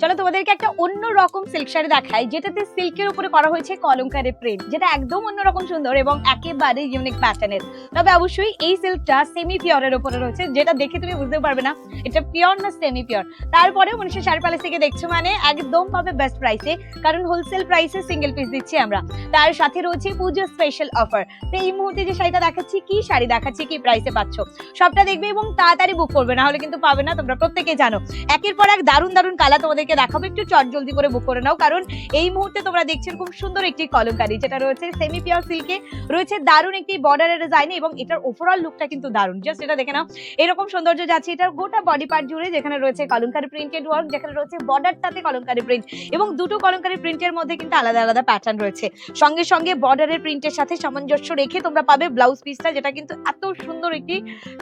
চলো তোমাদেরকে একটা অন্য রকম সিল্ক শাড়ি দেখাই, যেটাতে সিল্কের উপরে করা হয়েছে কলমকারি প্রিন্ট যেটা একদম অন্যরকম সুন্দর এবং একেবারে ইউনিক প্যাটার্নের তবে অবশ্যই এই সিল্কটা সেমি পিওরের উপরে রয়েছে, যেটা দেখে তুমি বুঝতে পারবে না, এটা পিওর না সেমি পিওর তারপরে মনীষা শাড়ি প্যালেস থেকে দেখছ মানে একদম পাবে বেস্ট প্রাইসে কারণ হোলসেল প্রাইসে সিঙ্গেল পিস দিচ্ছি আমরা। তার সাথে রয়েছে পুজো স্পেশাল অফার তো এই মুহূর্তে যে শাড়িটা দেখাচ্ছি, কি শাড়ি দেখাচ্ছি, কি প্রাইসে পাচ্ছ, সবটা দেখবে এবং তাড়াতাড়ি বুক করবে না হলে কিন্তু পাবে না, তোমরা প্রত্যেকে জানো। একের পর এক দারুণ দারুণ কালার তোমাদেরকে দেখাবো। একটু চট জলদি করে বুক করে নাও, কারণ এই মুহূর্তে তোমরা দেখছেন খুব সুন্দর একটি কলমকারি, যেটা রয়েছে সেমি পিওর সিল্কে রয়েছে দারুণ একটি বর্ডারের ডিজাইন এবং এটার ওভারঅল লুকটা কিন্তু দারুণ। জাস্ট এটা দেখে নাও। এরকম সৌন্দর্য যাচ্ছে এটার গোটা বডি পার্ট জুড়ে, যেখানে রয়েছে কলমকারি প্রিন্টেড ওয়ার্ক যেখানে রয়েছে বর্ডারটাতে কলমকারি প্রিন্ট এবং দুটো কলমকারি প্রিন্টের মধ্যে কিন্তু আলাদা আলাদা প্যাটার্ন রয়েছে। সঙ্গে সঙ্গে বর্ডারের প্রিন্টের সাথে সামঞ্জস্য রেখে তোমরা পাবে ব্লাউজ পিসটা যেটা কিন্তু এত সুন্দর একটি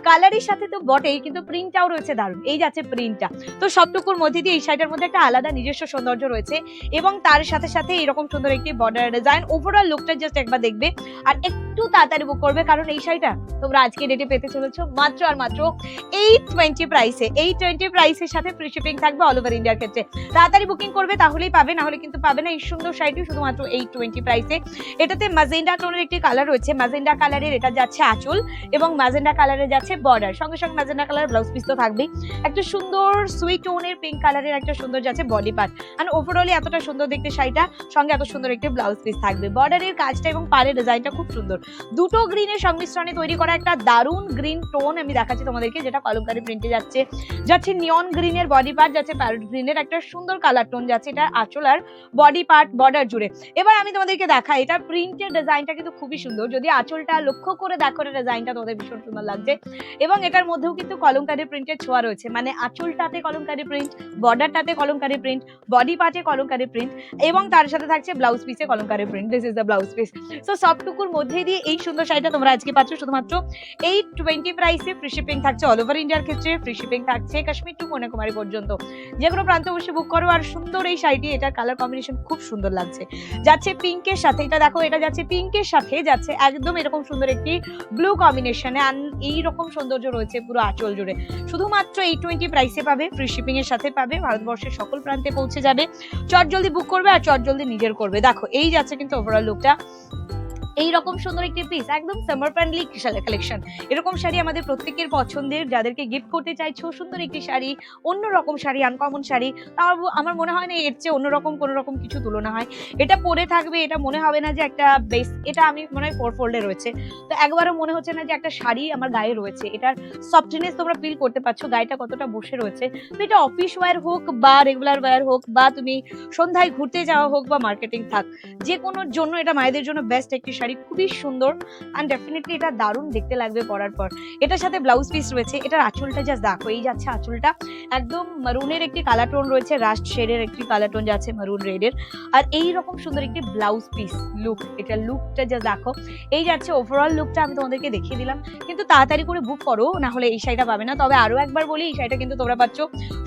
কালারের সাথে তো বটেই, কিন্তু প্রিন্টটাও রয়েছে দারুণ। এই যাচ্ছে প্রিন্টটা তো সবটুকুর মধ্যে দিয়ে এই শাড়িটার মধ্যে একটা আলাদা নিজস্ব সৌন্দর্য রয়েছে এবং তার সাথে সাথে এরকম সুন্দর একটি বর্ডার ডিজাইন ওভারঅল লুকটা জাস্ট একবার দেখবে। আর একটু তাড়াতাড়ি বুক করবে, কারণ এই শাড়িটা তোমরা আজকে ডেটে পেতে চলেছো মাত্র আর মাত্র এইট টোয়েন্টি প্রাইসে এই টোয়েন্টি প্রাইসের সাথে ফ্রি শিপিং থাকবে অল ওভার ইন্ডিয়ার ক্ষেত্রে। তাড়াতাড়ি বুকিং করবে, তাহলেই পাবে না হলে কিন্তু পাবে না। এই সুন্দর শাড়িটি শুধুমাত্র এই টোয়েন্টি প্রাইসে এটাতে মাজেন্ডা টোনের একটি কালার রয়েছে। মাজেন্ডা কালারের এটা যাচ্ছে আঁচল এবং মাজেন্ডা কালারে যাচ্ছে বর্ডার সঙ্গে সঙ্গে মাজেন্ডা কালার ব্লাউজ পিস তো থাকবেই। একটা সুন্দর সুইট টোনের পিঙ্ক কালারের একটা সুন্দর যাচ্ছে বডি পার্ট আর ওভারঅলি এতটা সুন্দর দেখতে শাড়িটা, সঙ্গে এত সুন্দর একটি ব্লাউজ পিস থাকবে। বর্ডারের কাজটা এবং পাড়ের ডিজাইনটা খুব সুন্দর। দুটো গ্রিনের সংমিশ্রণে তৈরি করা একটা দারুণ গ্রিন টোন আমি দেখাচ্ছি তোমাদেরকে, যেটা কলমকারি প্রিন্টে যাচ্ছে। যাচ্ছে নিয়ন গ্রিনের বডি পার্ট যাচ্ছে প্যারট গ্রিনের একটা সুন্দর কালার টোন যাচ্ছে, এটা আঁচল আর বডি পার্ট বর্ডার জুড়ে। এবার আমি তোমাদেরকে দেখাই, এটা প্রিন্টের ডিজাইনটা কিন্তু খুবই সুন্দর। যদি আঁচলটা লক্ষ্য করে দেখো ডিজাইনটা তোমাদের ভীষণ সুন্দর লাগছে। এবং এটার মধ্যেও কিন্তু কলমকারি প্রিন্টের ছোঁয়া রয়েছে। মানে আঁচলটাতে কলমকারি প্রিন্ট বর্ডারটাতে কলমকারি প্রিন্ট বডি পার্টে কলমকারি প্রিন্ট এবং তার সাথে থাকছে ব্লাউজ পিসে Kalamkari print this is the blouse piece so সবটুকুর মধ্যে দিয়ে এই সুন্দর শাড়িটা তোমরা আজকে পাচ্ছ। শুধুমাত্র এই টোয়েন্টি প্রাইসে ফ্রি শিপিং থাকছে অল ওভার ইন্ডিয়ার ক্ষেত্রে ফ্রি শিপিং থাকছে কাশ্মীর টু কন্যাকুমারী পর্যন্ত। যে কোনো প্রান্তে বসে বুক করো আর সুন্দর এই শাড়িটি, এটার কালার কম্বিনেশন খুব সুন্দর লাগছে। যাচ্ছে পিঙ্কের সাথে, এটা দেখো, এটা যাচ্ছে পিঙ্কের সাথে, যাচ্ছে একদম এরকম সুন্দর একটি ব্লু কম্বিনেশনে এই রকম সৌন্দর্য রয়েছে পুরো আঁচল জুড়ে। শুধুমাত্র এই টোয়েন্টি প্রাইসে পাবে ফ্রি শিপিং এর সাথে পাবে, ভারতবর্ষের সকল প্রান্তে পৌঁছে যাবে। চট জলদি বুক করবে আর চট জলদি নিজের করবে। দেখো, এই যাচ্ছে কিন্তু ওভারঅল লুকটা এই রকম সুন্দর একটি পিস একদম সামার ফ্রেন্ডলি কালেকশন এরকম শাড়ি আমাদের প্রত্যেকের পছন্দের। যাদেরকে গিফট করতে চাইছো, সুন্দর একটি শাড়ি অন্য রকম শাড়ি আনকমন শাড়ি, তাও আমার মনে হয় না এর চেয়ে অন্যরকম কোনো রকম কিছু তুলনা হয়। এটা পরে থাকবে, এটা মনে হবে না যে একটা বেস এটা আমি মনে হয় ফোর ফোল্ডে রয়েছে। তো একবারও মনে হচ্ছে না যে একটা শাড়ি আমার গায়ে রয়েছে। এটার সফটনেস তোমরা ফিল করতে পারছ, গায়েটা কতটা বসে রয়েছে। তো এটা অফিস ওয়্যার হোক বা রেগুলার ওয়্যার হোক বা তুমি সন্ধ্যায় ঘুরতে যাওয়া হোক বা মার্কেটিং থাক যে কোনোর জন্য এটা মায়েদের জন্য বেস্ট একটি শাড়ি খুবই সুন্দর অ্যান্ড ডেফিনেটলি এটা দারুণ দেখতে লাগবে পরার পর। এটার সাথে ব্লাউজ পিস রয়েছে, এটার আঁচলটা জাস্ট দেখো, এই যাচ্ছে আঁচলটা। একদম মারুনের একটি কালার টোন রয়েছে রাস্ট শেডের একটি কালার টোন যাচ্ছে মারুন রেডের আর এই রকম সুন্দর একটি ব্লাউজ পিস লুক এটা লুকটা জাস্ট দেখো। এই যাচ্ছে ওভারঅল লুকটা আমি তোমাদেরকে দেখিয়ে দিলাম। কিন্তু তাড়াতাড়ি করে বুক করো, না হলে এই শাড়িটা পাবে না। তবে আরও একবার বলি, এই শাড়িটা কিন্তু তোমরা পাচ্ছ।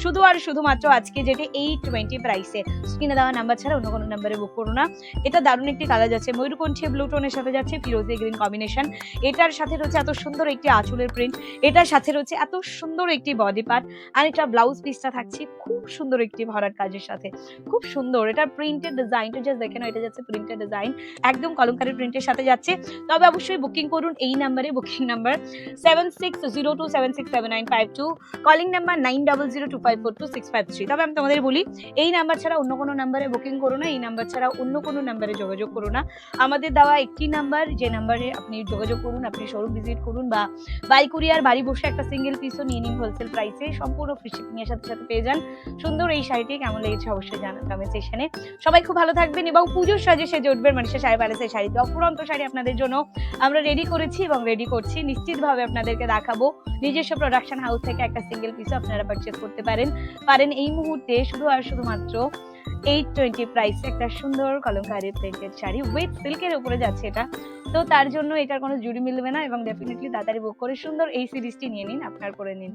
শুধু আর শুধুমাত্র আজকে যেটা এই টোয়েন্টি প্রাইসে স্ক্রিনে দেওয়া নাম্বার ছাড়া অন্য কোনো নাম্বারে বুক করো না। এটা দারুণ একটি কালার যাচ্ছে, ময়ূরকণ্ঠে ব্লু টোনের সাথে যাচ্ছে, ফিরোজি গ্রিন কম্বিনেশন এটার সাথে রয়েছে এত সুন্দর একটি আঁচলের প্রিন্ট এটার সাথে রয়েছে এত সুন্দর একটি বডি পার্ট আর এটা ব্লাউজ পিসটা থাকছে খুব সুন্দর একটি ভরাট কাজের সাথে। খুব সুন্দর। এটা প্রিন্টেড ডিজাইনটা জাস্ট দেখে নাও, এটা যাচ্ছে প্রিন্টেড ডিজাইন একদম কলমকারি প্রিন্টের সাথে যাচ্ছে। তবে অবশ্যই বুকিং করুন এই নাম্বারে booking number seven six zero two seven six seven nine five two calling number nine double zero two five four two six five three তবে আমি তোমাদের বলি, এই নাম্বার ছাড়া অন্য কোনো নাম্বারে বুকিং করো না, এই নাম্বার ছাড়া অন্য কোনো নাম্বারে যোগাযোগ করো না। আমাদের দেওয়া একটি নাম্বার, যে নাম্বারে আপনি যোগাযোগ করুন, আপনি শোরুম ভিজিট করুন বা বাই কুরিয়ার বাড়ি বসে একটা সিঙ্গেল পিসও নিয়ে নিন হোলসেল প্রাইসে সম্পূর্ণ ফ্রি শিপিং এর সাথে সাথে পেয়ে যান। সুন্দর এই শাড়িটি কেমন লেগেছে অবশ্যই জানান কমেন্ট সেকশনে সবাই খুব ভালো থাকবেন এবং পুজোর সাজে সেজে উঠবেন মানুষের শাড়ি প্যালেসের শাড়িতে অপুরন্ত শাড়ি আপনাদের জন্য আমরা রেডি করেছি এবং রেডি করছি। নিশ্চিতভাবে আপনাদেরকে দেখাবো। নিজস্ব প্রোডাকশন হাউস থেকে একটা সিঙ্গেল পিসও আপনারা পারচেস করতে পারেন। পারেন এই মুহূর্তে শুধু আর শুধুমাত্র এইট টোয়েন্টি প্রাইস একটা সুন্দর কলমকারি প্রিন্টেড শাড়ি উইথ সিল্কের উপরে যাচ্ছে এটা। তো তার জন্য এটার কোনো জুড়ি মিলবে না এবং ডেফিনেটলি তাড়াতাড়ি বুক করে সুন্দর এই সিরিজটি নিয়ে নিন, আপনার করে নিন।